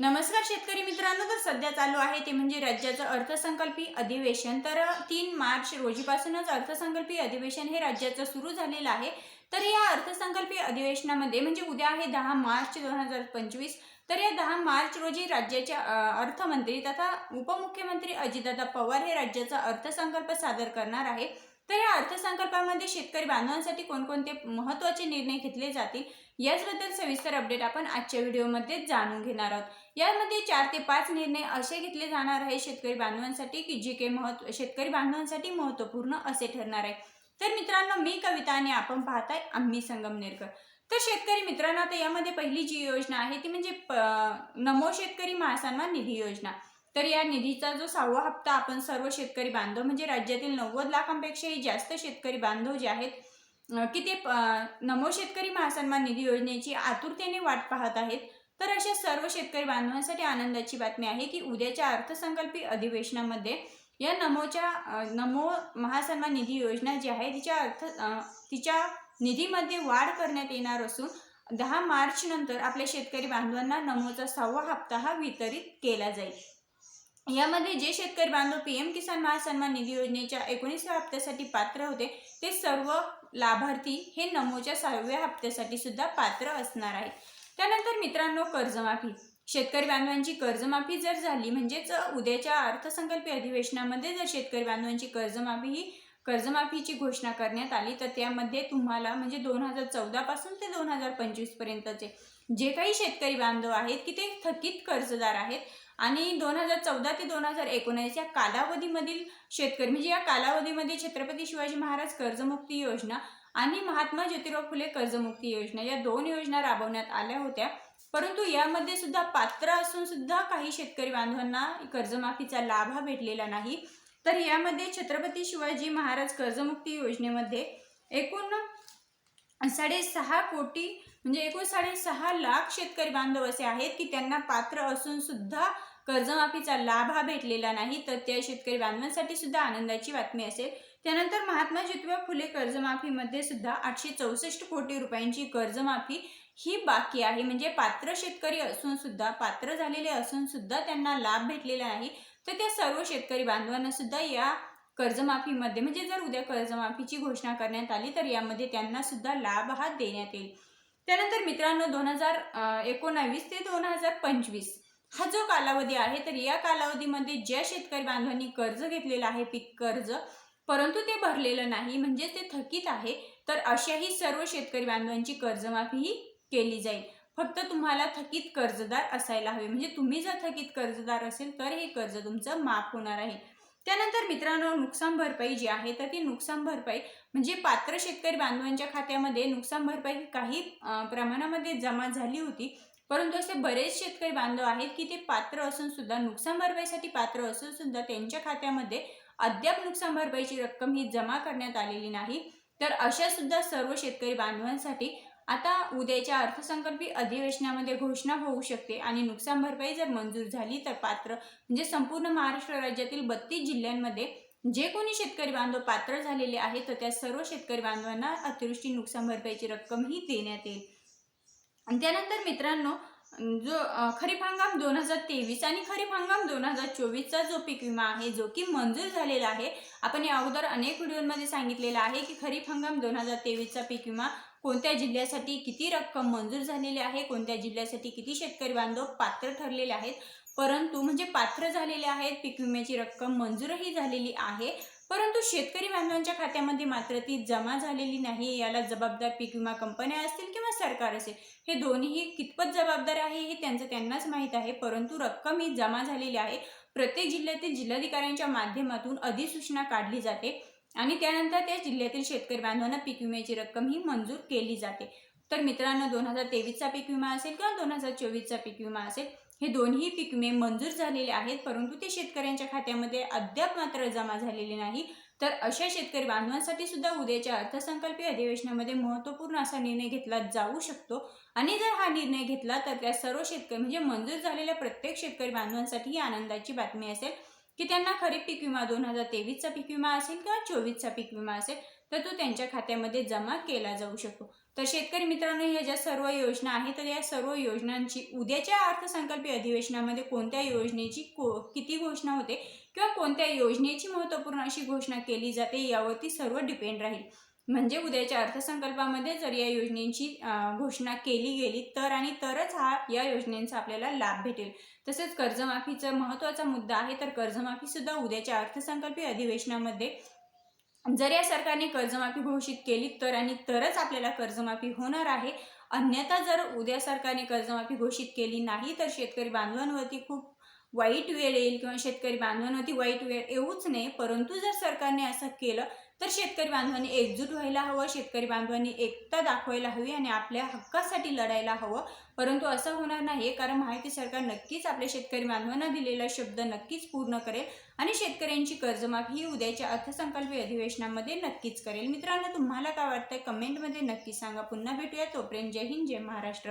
नमस्कार शेतकरी मित्रांनो तर सध्या चालू आहे ते म्हणजे राज्याचं अर्थसंकल्पीय अधिवेशन. तर तीन मार्च रोजीपासूनच अर्थसंकल्पीय अधिवेशन हे राज्याचं सुरू झालेलं आहे. तर या अर्थसंकल्पीय अधिवेशनामध्ये म्हणजे उद्या आहे दहा मार्च दोन हजार पंचवीस. तर या दहा मार्च रोजी राज्याचे अर्थमंत्री तथा उपमुख्यमंत्री अजितदादा पवार हे राज्याचा अर्थसंकल्प सादर करणार आहे. तर या अर्थसंकल्पामध्ये शेतकरी बांधवांसाठी कोणकोणते महत्त्वाचे निर्णय घेतले जातील याचबद्दल सविस्तर अपडेट आपण आजच्या व्हिडिओमध्ये जाणून घेणार आहोत. यामध्ये चार ते पाच निर्णय असे घेतले जाणार आहे शेतकरी बांधवांसाठी की जे काही महत्त्व शेतकरी बांधवांसाठी महत्त्वपूर्ण असे ठरणार आहे. तर मित्रांनो मी कविता आणि आपण पाहताय आम्ही संगमनेरकर तर शेतकरी मित्रांनो आता यामध्ये पहिली जी योजना आहे ती म्हणजे प- नमो शेतकरी महासन्मान निधी योजना. तर या निधीचा जो सहावा हप्ता आपण सर्व शेतकरी बांधव म्हणजे राज्यातील नव्वद लाखांपेक्षाही जास्त शेतकरी बांधव जे आहेत की ते नमो शेतकरी महासन्मान निधी योजनेची आतुरतेने वाट पाहत आहेत. तर अशा सर्व शेतकरी बांधवांसाठी आनंदाची बातमी आहे की उद्याच्या अर्थसंकल्पीय अधिवेशनामध्ये या नमोच्या नमो महासन्मान निधी योजना जी आहे तिच्या अर्थ तिच्या निधीमध्ये वाढ करण्यात येणार असून दहा मार्च नंतर आपल्या शेतकरी बांधवांना नमोचा सहावा हप्ता हा वितरित केला जाईल. यामध्ये जे शेतकरी बांधव पी एम किसान महासन्मान निधी योजनेच्या एकोणीसव्या हप्त्यासाठी पात्र होते ते सर्व लाभार्थी हे नमोच्या सहाव्या हप्त्यासाठी सुद्धा पात्र असणार आहेत. त्यानंतर मित्रांनो कर्जमाफी. शेतकरी बांधवांची कर्जमाफी जर झाली म्हणजेच उद्याच्या अर्थसंकल्पीय अधिवेशनामध्ये जर शेतकरी बांधवांची कर्जमाफी ही कर्जमाफीची घोषणा करण्यात आली तर त्यामध्ये तुम्हाला म्हणजे दोन हजार चौदापासून ते दोन हजार पंचवीसपर्यंतचे जे काही शेतकरी बांधव आहेत की ते थकीत कर्जदार आहेत. आणि दोन हजार चौदा ते दोन हजार एकोणीस या कालावधीमधील शेतकरी म्हणजे या कालावधीमध्ये छत्रपती शिवाजी महाराज कर्जमुक्ती योजना आणि महात्मा ज्योतिराव फुले कर्जमुक्ती योजना या दोन योजना राबवण्यात आल्या होत्या. परंतु यामध्ये सुद्धा पात्र असून सुद्धा काही शेतकरी बांधवांना कर्जमाफीचा लाभ हा भेटलेला नाही. तर यामध्ये छत्रपती शिवाजी महाराज कर्जमुक्ती योजनेमध्ये एकूण साडेसहा कोटी म्हणजे एकूण साडेसहा लाख शेतकरी बांधव असे आहेत की त्यांना पात्र असून सुद्धा कर्जमाफीचा लाभ हा भेटलेला नाही. तर त्या शेतकरी बांधवांसाठी सुद्धा आनंदाची बातमी असेल. त्यानंतर महात्मा ज्योतिबा फुले कर्जमाफीमध्ये सुद्धा आठशे चौसष्ट कोटी रुपयांची कर्जमाफी ही बाकी आहे. म्हणजे पात्र शेतकरी असून सुद्धा पात्र झालेले असून सुद्धा त्यांना लाभ भेटलेला नाही. तर त्या सर्व शेतकरी बांधवांना सुद्धा या कर्जमाफीमध्ये म्हणजे जर उद्या कर्जमाफीची घोषणा करण्यात आली तर यामध्ये त्यांना सुद्धा लाभ हा देण्यात येईल. त्यानंतर मित्रांनो दोन हजार एकोणावीस ते दोन हजार पंचवीस हा जो कालावधी आहे तर या कालावधीमध्ये ज्या शेतकरी बांधवांनी कर्ज घेतलेलं आहे पीक कर्ज परंतु ते भरलेलं नाही म्हणजे ते थकीत आहे तर अशाही सर्व शेतकरी बांधवांची कर्जमाफी ही केली जाईल. फक्त तुम्हाला थकीत कर्जदार असायला हवे. म्हणजे तुम्ही जर थकीत कर्जदार असेल तर हे कर्ज तुमचं माफ होणार आहे. त्यानंतर मित्रांनो नुकसान भरपाई जी आहे तर ती नुकसान भरपाई म्हणजे पात्र शेतकरी बांधवांच्या खात्यामध्ये नुकसान भरपाई काही प्रमाणामध्ये जमा झाली होती. परंतु असे बरेच शेतकरी बांधव आहेत की ते पात्र असून सुद्धा नुकसान भरपाईसाठी पात्र असून सुद्धा त्यांच्या खात्यामध्ये अद्याप नुकसान भरपाईची रक्कम ही जमा करण्यात आलेली नाही. तर अशा सुद्धा सर्व शेतकरी बांधवांसाठी आता उद्याच्या अर्थसंकल्पीय अधिवेशनामध्ये घोषणा होऊ शकते आणि नुकसान भरपाई जर मंजूर झाली तर पात्र म्हणजे संपूर्ण महाराष्ट्र राज्यातील बत्तीस जिल्ह्यांमध्ये जे कोणी शेतकरी बांधव पात्र झालेले आहेत तर त्या सर्व शेतकरी बांधवांना अतिवृष्टी नुकसान भरपाईची रक्कम ही देण्यात येईल. आणि त्यानंतर मित्रांनो जो खरीप हंगाम दोन हजार तेवीस आणि खरीप हंगाम दोन हजार चोवीसचा जो पीक विमा आहे जो की मंजूर झालेला आहे आपण या अगोदर अनेक व्हिडिओमध्ये सांगितलेला आहे की खरीप हंगाम दोन हजार तेवीसचा पीक विमा कोणत्या जिल्ह्यासाठी किती रक्कम मंजूर झालेली आहे कोणत्या जिल्ह्यासाठी किती शेतकरी बांधव पात्र ठरलेले आहेत परंतु म्हणजे पात्र झालेले आहेत पीक विम्याची रक्कम मंजूरही झालेली आहे परंतु शेतकरी बांधवांच्या खात्यामध्ये मात्र ती जमा झालेली नाही याला जबाबदार पीक विमा कंपन्या असतील किंवा सरकार असेल हे दोन्ही कितपत जबाबदार आहे हे त्यांचं त्यांनाच माहीत आहे परंतु रक्कम ही जमा झालेली आहे. प्रत्येक जिल्ह्यातील जिल्हाधिकाऱ्यांच्या माध्यमातून अधिसूचना काढली जाते. आणि त्यानंतर त्या जिल्ह्यातील शेतकरी बांधवांना पीक विम्याची रक्कम ही मंजूर केली जाते. तर मित्रांनो दोन हजार तेवीसचा पीक विमा असेल किंवा दोन हजार चोवीसचा पीक विमा असेल हे दोन्ही पीक विमे मंजूर झालेले आहेत परंतु ते शेतकऱ्यांच्या खात्यामध्ये अद्याप मात्र जमा झालेले नाही. तर अशा शेतकरी बांधवांसाठी सुद्धा उद्याच्या अर्थसंकल्पीय अधिवेशनामध्ये महत्त्वपूर्ण असा निर्णय घेतला जाऊ शकतो. आणि जर हा निर्णय घेतला तर त्या सर्व शेतकरी म्हणजे मंजूर झालेल्या प्रत्येक शेतकरी बांधवांसाठी ही आनंदाची बातमी असेल. की त्यांना खरीप पीक विमा दोन हजार तेवीसचा पीक विमा असेल किंवा चोवीसचा पीक विमा असेल तर तो त्यांच्या खात्यामध्ये जमा केला जाऊ शकतो. तर शेतकरी मित्रांनो ह्या ज्या सर्व योजना आहेत तर या सर्व योजनांची उद्याच्या अर्थसंकल्पीय अधिवेशनामध्ये कोणत्या योजनेची को किती घोषणा होते किंवा कोणत्या योजनेची महत्त्वपूर्ण अशी घोषणा केली जाते यावरती सर्व डिपेंड राहील. म्हणजे उद्याच्या अर्थसंकल्पामध्ये जर या योजनेची घोषणा केली गेली तर आणि तरच हा या योजनेचा आपल्याला लाभ भेटेल. तसेच कर्जमाफीचा महत्त्वाचा मुद्दा आहे तर कर्जमाफीसुद्धा उद्याच्या अर्थसंकल्पीय अधिवेशनामध्ये जर या सरकारने कर्जमाफी घोषित केली तर आणि तरच आपल्याला कर्जमाफी होणार आहे अन्यथा जर उद्या सरकारने कर्जमाफी घोषित केली नाही तर शेतकरी बांधवांवरती खूप वाईट वेळ येईल किंवा शेतकरी बांधवांवरती वाईट वेळ येऊच नये. परंतु जर सरकारने असं केलं तर शेतकरी बांधवांनी एकजूट व्हायला हवं शेतकरी बांधवांनी एकता दाखवायला हवी आणि आपल्या हक्कासाठी लढायला हवं. परंतु असं होणार नाही कारण माहिती सरकार नक्कीच आपल्या शेतकरी बांधवांना दिलेला शब्द नक्कीच पूर्ण करेल आणि शेतकऱ्यांची कर्जमाफी ही उद्याच्या अर्थसंकल्पीय अधिवेशनामध्ये नक्कीच करेल. मित्रांनो तुम्हाला काय वाटतंय? कमेंटमध्ये नक्की सांगा. पुन्हा भेटूया. तोपर्यंत जय हिंद जय महाराष्ट्र.